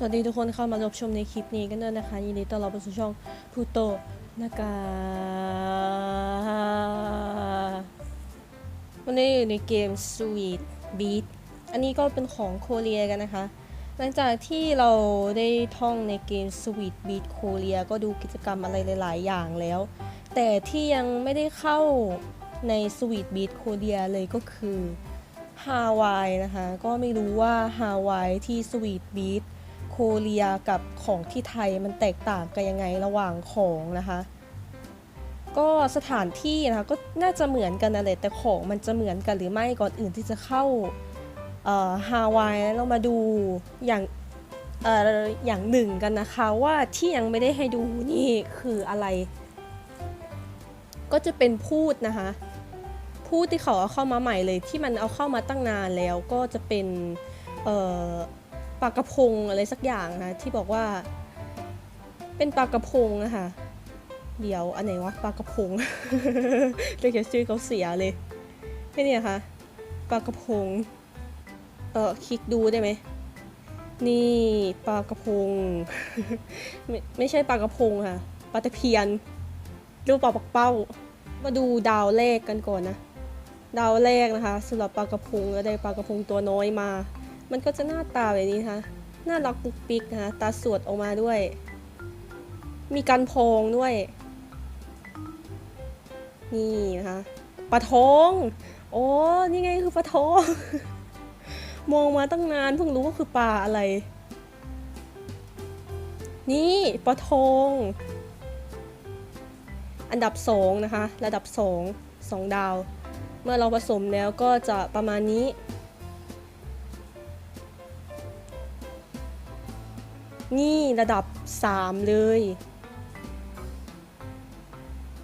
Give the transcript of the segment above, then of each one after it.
สวัสดีทุกคนเข้ามารับชมในคลิปนี้กันด้วยนะคะ ยินดีต้อนรับสู่ช่องพูโตนะคะ วันนี้อยู่ในเกม Sweet Beat อันนี้ก็เป็นของโคเรียกันนะคะ หลังจากที่เราได้ท่องในเกม Sweet Beat โคเรียก็ดูกิจกรรมอะไรหลาย ๆ อย่างแล้ว แต่ที่ยังไม่ได้เข้าใน Sweet Beat โคเรียเลยก็คือฮาวายนะคะ ก็ไม่รู้ว่าฮาวายที่ Sweet Beat เรียกับของที่ไทยมันแตกต่างกันยังไงระหว่างของนะคะ ก็สถานที่นะคะก็น่าจะเหมือนกันนะแหละแต่ของมันจะเหมือนกันหรือไม่ก่อนอื่นที่จะเข้าฮาวายเรามาดูอย่างออย่างหนึ่งกันนะคะว่าที่ยังไม่ได้ให้ดูนี่คืออะไร ก็จะเป็นพูดนะคะพูดที่เขาเอาเข้ามาใหม่เลยที่มันเอาเข้ามาตั้งนานแล้วก็จะเป็นเปลากระพงอะไรสักอย่างนะที่บอกว่า เป็นปลากระพงนะคะเดี๋ยวอันไหนวะปลากระพงเรียกชื่อเขาเสียเลยนี่เนี่ยค่ะปลากระพงเออคลิกดูได้ไหมนี่ปลากระพงไม่ไม่ใช่ปลากระพงค่ะปลาตะเพียนรูปปลาปักเป้า มาดูดาวแรกกันก่อนนะ ดาวแรกนะคะสำหรับปลากระพงก็ได้ปลากระพงตัวน้อยมา มันก็จะหน้าตาแบบนี้นะคะน่ารักปุกปิกนะคะตาสวดออกมาด้วย มีการพองด้วย นี่นะคะปลาทองโอ้นี่ไงคือปลาทอง มองมาตั้งนานเพิ่งรู้ว่าคือปลาอะไร นี่ปลาทองอันดับสองนะคะ ระดับสองสองดาว เมื่อเราผสมแล้วก็จะประมาณนี้ นี่ระดับ 3 เลย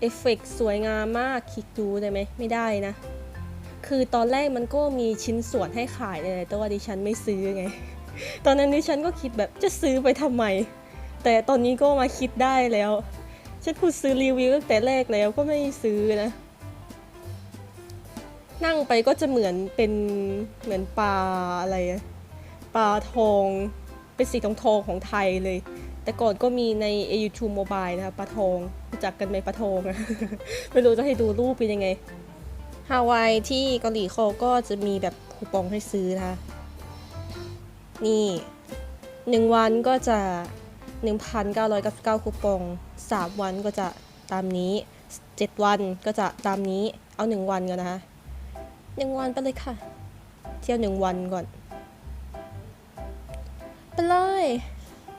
เอฟเฟกต์สวยงามมากคลิกดูได้ไหมไม่ได้นะ คือตอนแรกมันก็มีชิ้นส่วนให้ขายเลยแต่ว่าดิฉันไม่ซื้อไง ตอนนั้นดิฉันก็คิดแบบจะซื้อไปทำไม แต่ตอนนี้ก็มาคิดได้แล้ว ฉันพูดซื้อรีวิวตั้งแต่แรกแล้วก็ไม่ซื้อนะ นั่งไปก็จะเหมือนเป็นเหมือนปลาอะไรปลาทอง เป็นสีทองทองของไทยเลย แต่ก่อนก็มีใน YouTube Mobile นะคะปลาทองรู้จักกันไหมปลาทองอะไม่รู้จะให้ดูรูปเป็นยังไงฮาวายที่เกาหลีเขาก็จะมีแบบคูปองให้ซื้อนะคะนี่หนึ่งวันก็จะ 1,999 คูปอง 3 วันก็จะตามนี้ 7 วันก็จะตามนี้ เอา 1 วันก่อนนะคะ 1 วันไปเลยค่ะ เที่ยว 1 วันก่อน เลย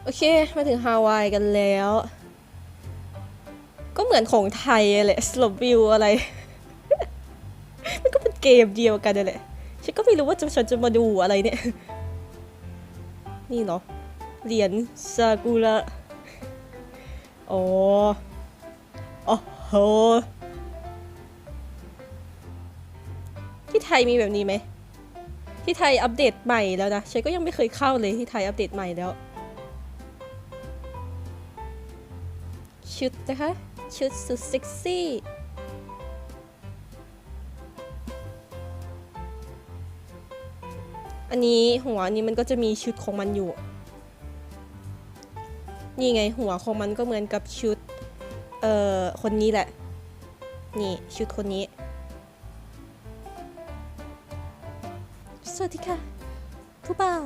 โอเค มาถึงฮาวายกันแล้ว ก็เหมือนของไทยอะแหละสลบวิวอะไร มันก็เป็นเกมเดียวกันนั่แหละฉันก็ไม่รู้ว่าจะฉันจะมาดูอะไรเนี่ย นี่เหรอ เหรียญซากุระอ๋อโอ้โหที่ไทยมีแบบนี้ไหม ที่ไทยอัปเดตใหม่แล้วนะฉันก็ยังไม่เคยเข้าเลยที่ไทยอัปเดตใหม่แล้ว ชุดนะคะ ชุดสุดเซ็กซี่อันนี้หัวอันนี้มันก็จะมีชุดของมันอยู่ นี่ไงหัวของมันก็เหมือนกับชุด เอ่อ คนนี้แหละ นี่ชุดคนนี้ วัสดีค่ะ ผู้บ่าว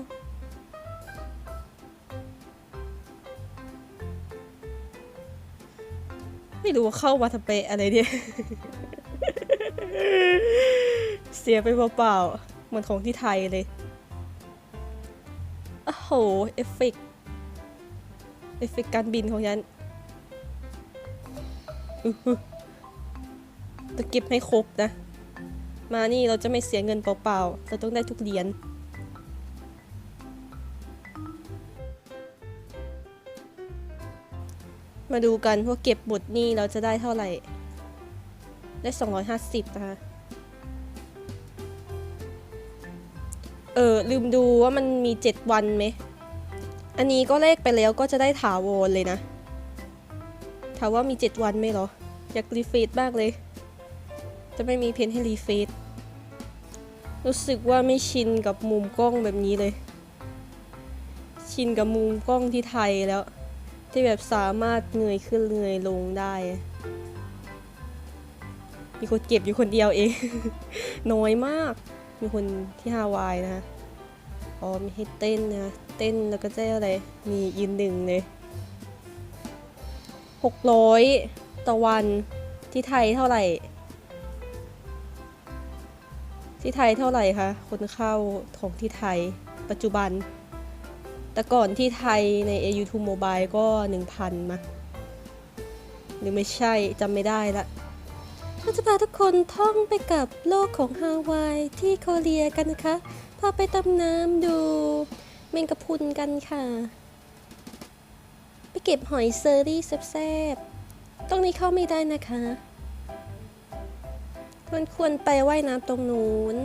ไม่รู้ว่าเข้ามาทำไปอะไรเนี่ย เสียไปเปล่าๆเหมือนของที่ไทยเลยโอ้โห เอฟเฟกต์เอฟเฟกต์การบินของฉันอื้อหือต้องเก็บให้ครบนะ มานี่เราจะไม่เสียเงินเปล่าๆ เราต้องได้ทุกเหรียญมาดูกันว่าเก็บหมดหนี่เราจะได้เท่าไหร่ ได้ 250 นะคะ เออ ลืมดูว่ามันมี 7 วันไหม อันนี้ก็เลขไปแล้วก็จะได้ถาวรเลยนะ ถามว่ามี 7 วันไหมเหรอ อยากรีเฟซมากเลย จะไม่มีเพนให้รีเฟซรู้สึกว่าไม่ชินกับมุมกล้องแบบนี้เลย ชินกับมุมกล้องที่ไทยแล้ว ที่แบบสามารถเงยขึ้นเงยลงได้ มีคนเก็บอยู่คนเดียวเอง น้อยมาก มีคนที่ฮาวายนะอ๋อมีให้เต้นนะ เต้นแล้วก็ได้อะไร มียืนหนึ่งเลยหกร้อยต่อวันที่ไทยเท่าไหร่ ที่ไทยเท่าไหร่คะคนเข้าของที่ไทยปัจจุบัน แต่ก่อนที่ไทยใน AU2 Mobile ก็ 1,000 มาหรือไม่ใช่จำไม่ได้ละเราจะพาทุกคนท่องไปกับโลกของฮาวายที่โคเรียกันนะคะพาไปตำน้ำดูเมงกะพุนกันค่ะ ไปเก็บหอยเซอรี่แซ่บๆตรงนี้เข้าไม่ได้นะคะ ควรควรไปไว่ายน้ำตรงนู้น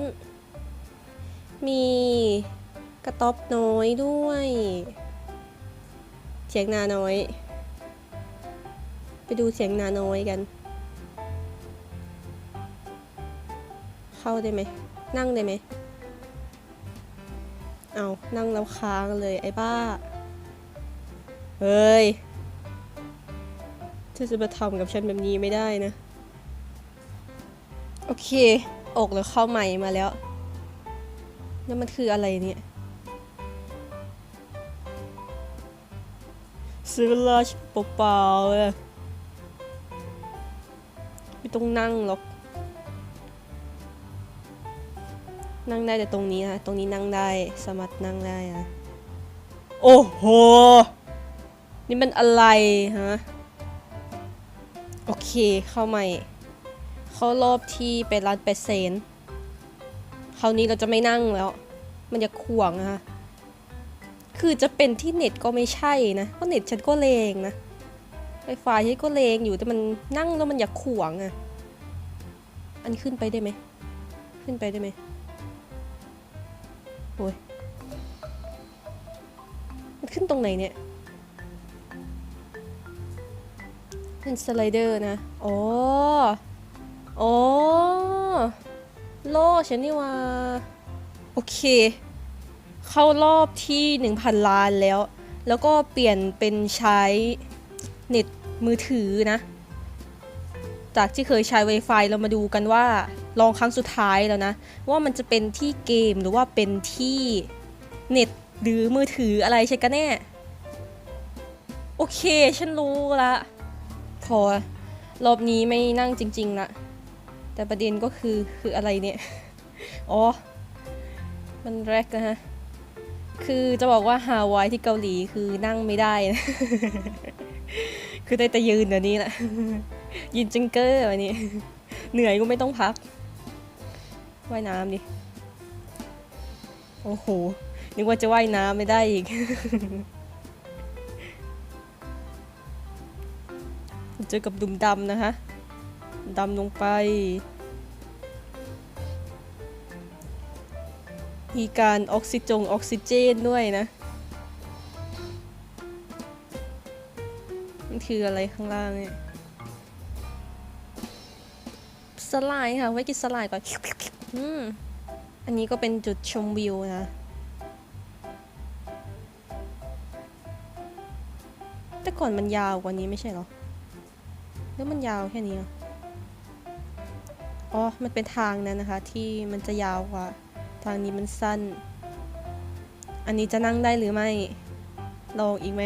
มีกระต๊อบน้อยด้วยเสียงนาน้อย ไปดูเสียงนาน้อยกัน เข้าได้ไหม นั่งได้ไหม เอานั่งแล้วค้างเลยไอ้บ้า เฮ้ยเธอจะมาทำกับฉันแบบนี้ไม่ได้นะ โอเค อกแล้วเข้าใหม่มาแล้ว แล้วมันคืออะไรเนี่ย ซื้อลาชเปล่าๆเลยไม่ต้องนั่งหรอก นั่งได้แต่ตรงนี้นะ ตรงนี้นั่งได้ สามารถนั่งได้นะ โอ้โห นี่มันอะไรฮะ โอเค เข้าใหม่ เข้ารอบที่เป็นร้านเปอร์เซนต์คราวนี้เราจะไม่นั่งแล้ว มันจะข่วงนะคะคือจะเป็นที่เน็ตก็ไม่ใช่นะเพราะเน็ตฉันก็เลงนะไฟฟ้าฉันก็เลงอยู่แต่มันนั่งแล้วมันอยากข่วงอะอันขึ้นไปได้ไหมขึ้นไปได้ไหมโอ้ยมันขึ้นตรงไหนเนี่ยเป็นสไลเดอร์นะ อ๋อ อ๋อโล่ฉันนี่ว่า โอเค เข้ารอบที่ 1,000 ล้านแล้ว แล้วก็เปลี่ยนเป็นใช้เน็ตมือถือนะ จากที่เคยใช้ Wi-Fi เรามาดูกันว่า ลองครั้งสุดท้ายแล้วนะ ว่ามันจะเป็นที่เกมหรือว่าเป็นที่เน็ตหรือมือถืออะไรใช่กันแน่ โอเค ฉันรู้ละพอรอบนี้ไม่นั่งจริงๆละ แต่ประเด็นก็คือคืออะไรเนี่ย อ๋อ มันแรกนะฮะ คือจะบอกว่าฮาวายที่เกาหลีคือนั่งไม่ได้นะคือได้แต่ยืนเดี๋ยวนี้แหละยืนจิงเกอร์วันนี้ เหนื่อยก็ไม่ต้องพัก ว่ายน้ำดิ โอ้โห นึกว่าจะว่ายน้ำไม่ได้อีกเจอกับดุมดำนะคะ ดำลงไป มีการออกซิจงออกซิเจนด้วยนะ มันคืออะไรข้างล่างเนี่ยสไลด์ค่ะ ไว้กินสไลด์ก่อนอืมอันนี้ก็เป็นจุดชมวิวนะแต่ก่อนมันยาวกว่านี้ไม่ใช่หรอ แล้วมันยาวแค่นี้เหรอ อ๋อ มันเป็นทางนั้นนะคะ ที่มันจะยาวกว่า ทางนี้มันสั้น อันนี้จะนั่งได้หรือไม่ ลองอีกไหม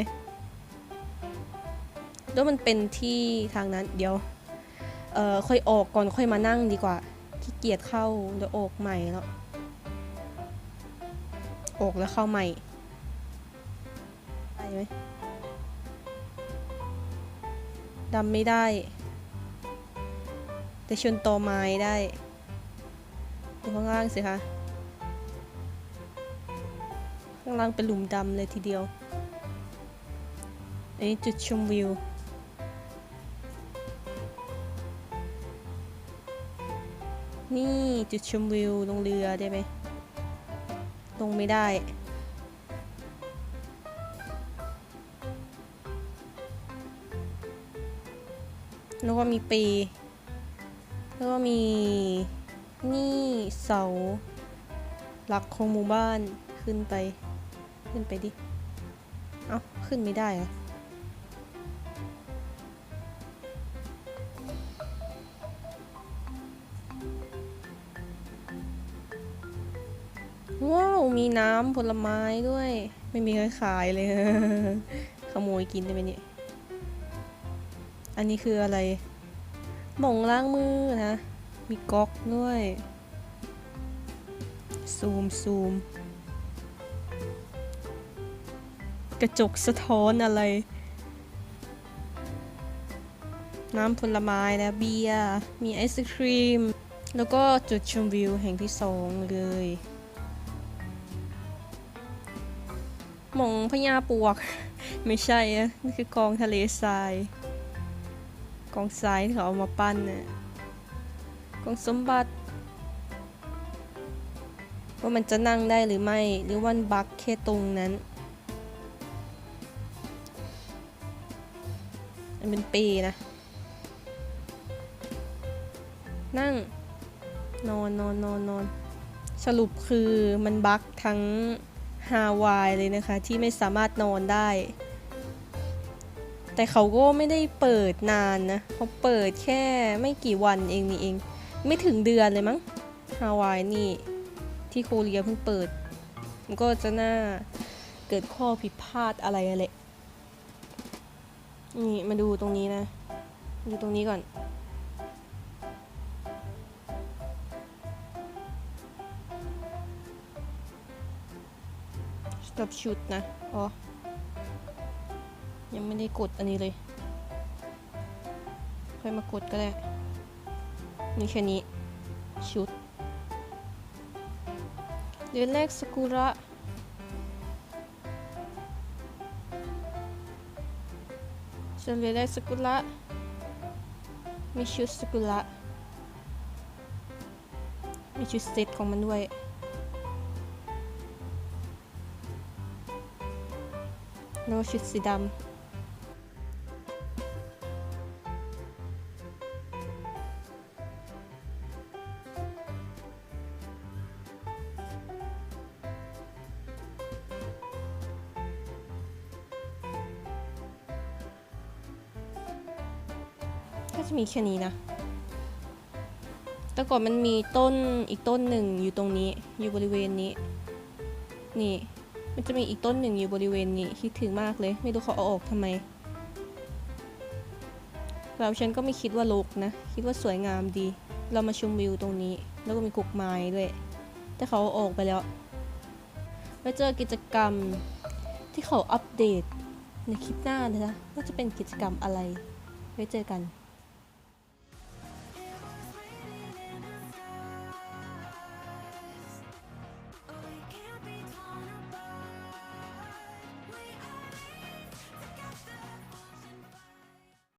แล้วมันเป็นที่ทางนั้นเดี๋ยว เอ่อ ค่อยออกก่อนค่อยมานั่งดีกว่า ขี้เกียจเข้าเดี๋ยวออกใหม่แล้วออกแล้วเข้าใหม่ได้ไหมดำไม่ได้ แต่ชนตอไม้ได้ดูข้างล่างสิคะข้างล่างเป็นหลุมดำเลยทีเดียว อันนี้จุดชมวิว นี่จุดชมวิวลงเรือได้ไหมลงไม่ได้แล้วก็มีปี ก็มีนี่เสาหลักของหมู่บ้านขึ้นไป ขึ้นไปดิ เอ้า ขึ้นไม่ได้เหรอะว้าว มีน้ำผลไม้ด้วย ไม่มีใครขายเลย ขโมยกินได้ไหมเนี่ย อันนี้คืออะไร หม่องล้างมือนะ มีก๊อกด้วย ซูมซูม กระจกสะท้อนอะไร น้ำผลไม้นะเบียร์ มีไอศครีม แล้วก็จุดชมวิวแห่งที่สองเลย หมองพญาปวก ไม่ใช่อะนี่คือกองทะเลทราย กองทรายที่เขาเอามาปั้นน่ะกองสมบัติ ว่ามันจะนั่งได้หรือไม่ หรือวามันบักแค่ตรงนั้น มันเป็นปีนะ นั่ง นอนนอนนอนนอน สรุปคือมันบักทั้งฮาวายเลยนะคะ ที่ไม่สามารถนอนได้ แต่เขาก็ไม่ได้เปิดนานนะเขาเปิดแค่ไม่กี่วันเองนี่เอง ไม่ถึงเดือนเลยมั้งฮาวายนี่ที่โคเรียเพิ่งเปิด มันก็จะน่าเกิดข้อผิดพลาดอะไรอะไรนี่มาดูตรงนี้นะ ดูตรงนี้ก่อน stop shoot นะ อ๋อ ยังไม่ได้กดอันนี้เลย ค่อยมากดก็ได้นี่แค่นี้ ชุด เดือนแรกสกุระส่วนเดือนแรกสกุระมีชุดสกุระมีชุดเซตของมันด้วย แล้วชุดสีดำ จะมีแค่นี้นะ แต่ก่อนมันมีต้นอีกต้นหนึ่งอยู่ตรงนี้ อยู่บริเวณนี้ นี่ มันจะมีอีกต้นหนึ่งอยู่บริเวณนี้ คิดถึงมากเลย ไม่รู้เขาเอาออกทำไม เราฉันก็ไม่คิดว่าลกนะ คิดว่าสวยงามดี เรามาชมวิวตรงนี้ แล้วก็มีกุกไม้ด้วย แต่เขาเอาออกไปแล้วไปเจอกิจกรรมที่เขาอัปเดตในคลิปหน้าเลยนะว่าจะเป็นกิจกรรมอะไร ไว้เจอกัน